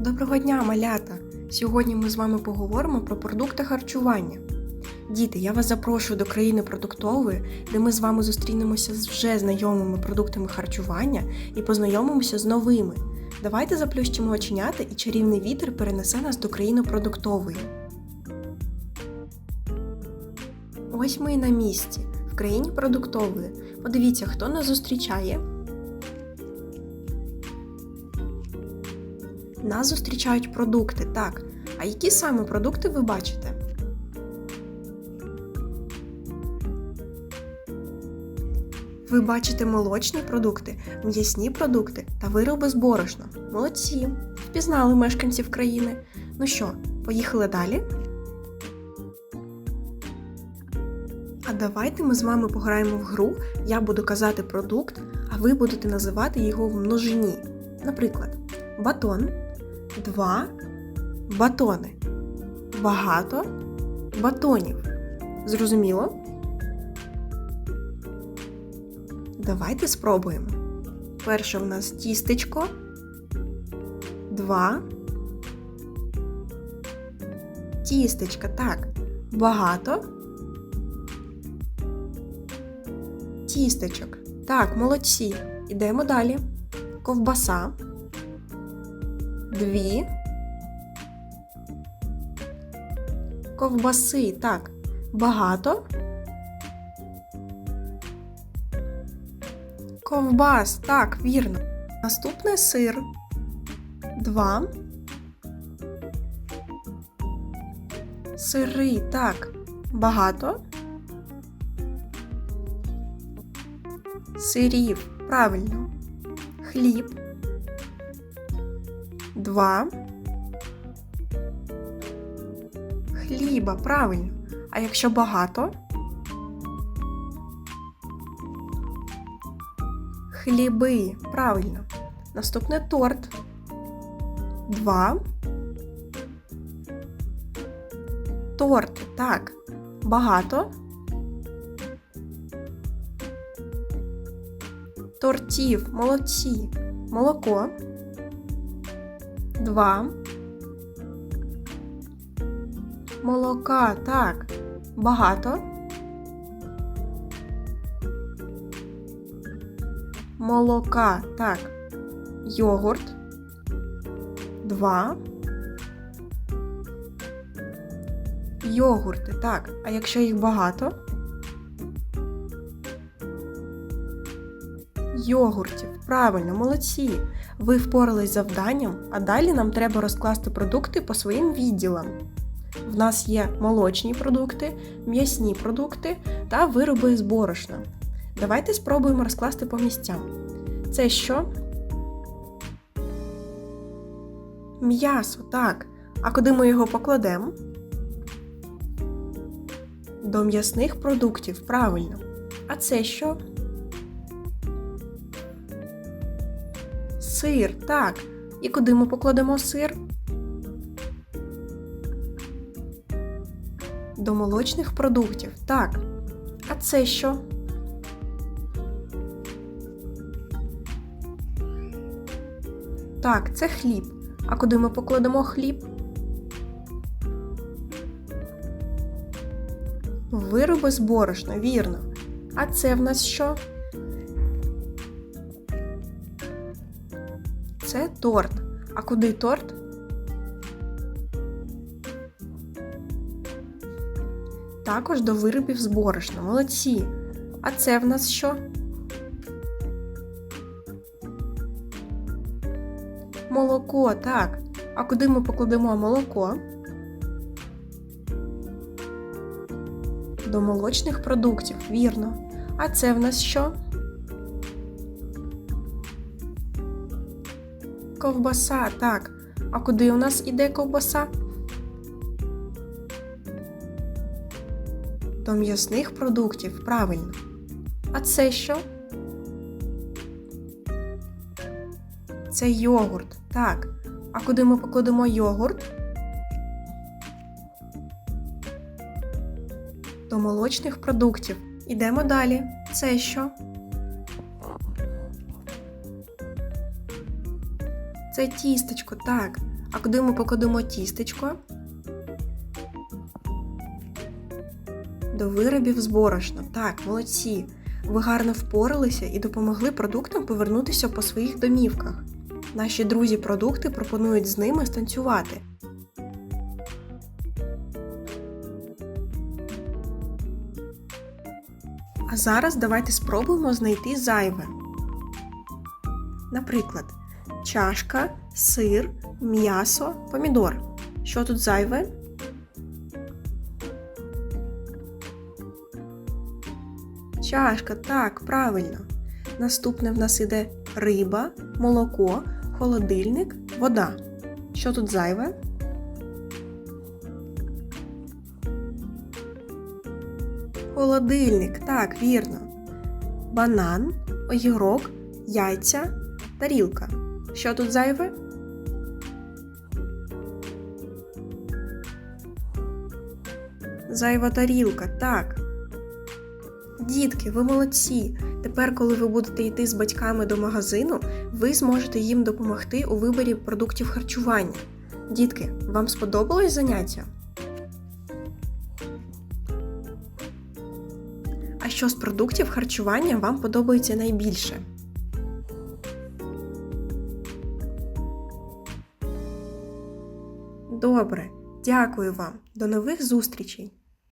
Доброго дня, малята! Сьогодні ми з вами поговоримо про продукти харчування. Діти, я вас запрошую до країни продуктової, де ми з вами зустрінемося з вже знайомими продуктами харчування і познайомимося з новими. Давайте заплющимо оченята і чарівний вітер перенесе нас до країни продуктової. Ось ми і на місці, в країні продуктової. Подивіться, хто нас зустрічає. Нас зустрічають продукти, так. А які саме продукти ви бачите? Ви бачите молочні продукти, м'ясні продукти та вироби з борошна. Молодці! Впізнали мешканців країни. Ну що, поїхали далі? А давайте ми з вами пограємо в гру. Я буду казати продукт, а ви будете називати його в множині. Наприклад, батон, два батони. Багато батонів. Зрозуміло? Давайте спробуємо. Перше в нас тістечко. Два. Тістечка. Так. Багато. Тістечок. Так, молодці. Ідемо далі. Ковбаса. Дві. Ковбаси. Так. Багато. Ковбас. Так, вірно. Наступний сир. Два. Сири. Так. Багато. Сирів. Правильно. Хліб. Два. Хліба. Правильно. А якщо багато? Хліби. Правильно. Наступне торт. Два. Торти. Так. Багато. Тортів. Молодці. Молоко. Два. Молока. Так. Багато. Молока. Так. Йогурт. Два. Йогурти. Так. А якщо їх багато? Йогуртів. Правильно, молодці. Ви впорались з завданням, а далі нам треба розкласти продукти по своїм відділам. В нас є молочні продукти, м'ясні продукти та вироби з борошна. Давайте спробуємо розкласти по місцям. Це що? М'ясо, так. А куди ми його покладемо? До м'ясних продуктів, правильно. А це що? Сир, так. І куди ми покладемо сир? До молочних продуктів, так. А це що? Так, це хліб. А куди ми покладемо хліб? Вироби з борошна, вірно. А це в нас що? Це торт. А куди торт? Також до виробів з борошна. Молодці. А це в нас що? Молоко, так. А куди ми покладемо молоко? До молочних продуктів, вірно. А це в нас що? Ковбаса, так. А куди у нас іде ковбаса? До м'ясних продуктів, правильно. А це що? Це йогурт. Так. А куди ми покладемо йогурт? До молочних продуктів. Ідемо далі. Це що? Це тістечко, так. А куди ми покладемо тістечко? До виробів з борошна. Так, молодці. Ви гарно впоралися і допомогли продуктам повернутися по своїх домівках. Наші друзі-продукти пропонують з ними станцювати. А зараз давайте спробуємо знайти зайве. Наприклад, чашка, сир, м'ясо, помідор. Що тут зайве? Чашка, так, правильно. Наступне в нас іде риба, молоко, холодильник, вода. Що тут зайве? Холодильник, так, вірно. Банан, огірок, яйця, тарілка. Що тут зайве? Зайва тарілка, так. Дітки, ви молодці. Тепер, коли ви будете йти з батьками до магазину, ви зможете їм допомогти у виборі продуктів харчування. Дітки, вам сподобалось заняття? А що з продуктів харчування вам подобається найбільше? Добре, дякую вам. До нових зустрічей!